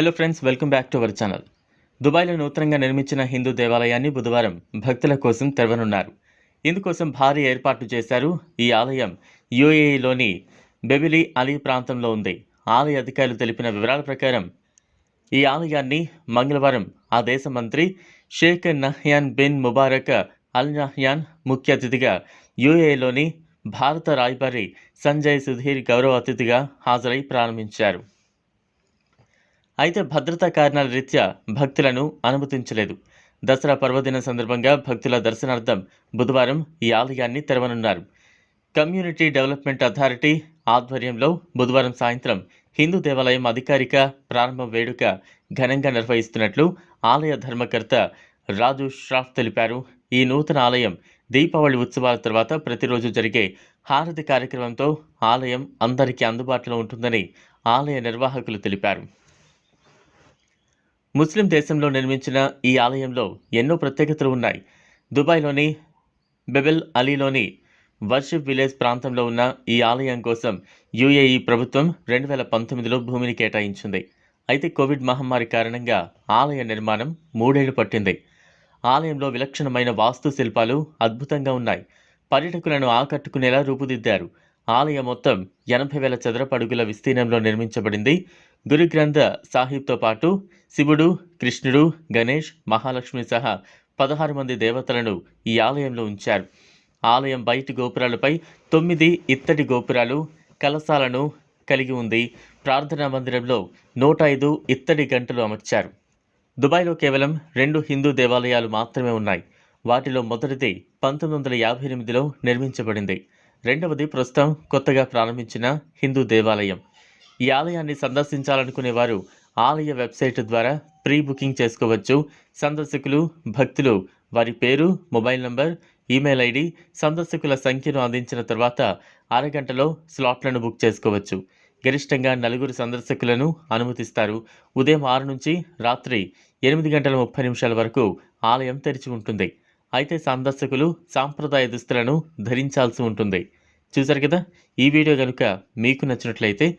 Hello friends welcome back to our channel దుబాయ్లో నూతనంగా నిర్మించిన హిందూ దేవాలయాన్ని బుధవారం భక్తుల కోసం తెరవనున్నారు. ఇందుకోసం భారీ ఏర్పాట్లు చేశారు ఈ ఆలయం యుఏఈలోని బెబిలి అలీ ప్రాంతంలో ఉంది. ఆలయ అధికారులు తెలిపిన వివరాల ప్రకారం ఈ ఆలయాన్ని మంగళవారం ఆ దేశ మంత్రి Sheikh Nahyan bin Mubarak Al Nahyan ముఖ్య అతిథిగా యుఏలోని భారత రాయబారి సంజయ్ సుధీర్ గౌరవ అతిథిగా హాజరై ప్రారంభించారు. అయితే భద్రతా కారణాల రీత్యా భక్తులను అనుమతించలేదు. దసరా పర్వదినం సందర్భంగా భక్తుల దర్శనార్థం బుధవారం ఈ ఆలయాన్ని తెరవనున్నారు. కమ్యూనిటీ డెవలప్మెంట్ అథారిటీ ఆధ్వర్యంలో బుధవారం సాయంత్రం హిందూ దేవాలయం అధికారిక ప్రారంభ వేడుక ఘనంగా నిర్వహిస్తున్నట్లు ఆలయ ధర్మకర్త రాజు ష్రాఫ్ తెలిపారు. ఈ నూతన ఆలయం దీపావళి ఉత్సవాల తర్వాత ప్రతిరోజు జరిగే హారతి కార్యక్రమంతో ఆలయం అందరికీ అందుబాటులో ఉంటుందని ఆలయ నిర్వాహకులు తెలిపారు. ముస్లిం దేశంలో నిర్మించిన ఈ ఆలయంలో ఎన్నో ప్రత్యేకతలు ఉన్నాయి. దుబాయ్లోని బెబెల్ అలీలోని వర్షిప్ విలేజ్ ప్రాంతంలో ఉన్న ఈ ఆలయం కోసం యుఏఈ ప్రభుత్వం రెండు వేల పంతొమ్మిదిలో భూమిని కేటాయించింది. అయితే కోవిడ్ మహమ్మారి కారణంగా ఆలయ నిర్మాణం మూడేళ్ళు పట్టింది. ఆలయంలో విలక్షణమైన వాస్తు శిల్పాలు అద్భుతంగా ఉన్నాయి. పర్యటకులను ఆకట్టుకునేలా రూపుదిద్దారు. ఆలయం మొత్తం ఎనభై వేల చదరపు అడుగుల విస్తీర్ణంలో నిర్మించబడింది. గురు గ్రంథ సాహిబ్తో పాటు శివుడు కృష్ణుడు గణేష్ మహాలక్ష్మి సహా పదహారు మంది దేవతలను ఈ ఆలయంలో ఉంచారు. ఆలయం బయటి గోపురాలపై తొమ్మిది ఇత్తడి గోపురాలు కలశాలను కలిగి ఉంది. ప్రార్థనా మందిరంలో నూట ఐదు ఇత్తడి గంటలు అమర్చారు. దుబాయ్లో కేవలం రెండు హిందూ దేవాలయాలు మాత్రమే ఉన్నాయి. వాటిలో మొదటిది పంతొమ్మిది వందల యాభై ఎనిమిదిలో నిర్మించబడింది. రెండవది ప్రస్తుతం కొత్తగా ప్రారంభించిన హిందూ దేవాలయం. ఈ ఆలయాన్ని సందర్శించాలనుకునే వారు ఆలయ వెబ్సైట్ ద్వారా ప్రీ బుకింగ్ చేసుకోవచ్చు. సందర్శకులు భక్తులు వారి పేరు మొబైల్ నంబర్ ఈమెయిల్ ఐడి సందర్శకుల సంఖ్యను అందించిన తర్వాత అరగంటలో స్లాట్లను బుక్ చేసుకోవచ్చు. గరిష్టంగా నలుగురు సందర్శకులను అనుమతిస్తారు. ఉదయం ఆరు నుంచి రాత్రి ఎనిమిది గంటల ముప్పై నిమిషాల వరకు ఆలయం తెరిచి ఉంటుంది. అయితే సందర్శకులు సాంప్రదాయ దుస్తులను ధరించాల్సి ఉంటుంది. చూసారు కదా? ఈ వీడియో కనుక మీకు నచ్చినట్లయితే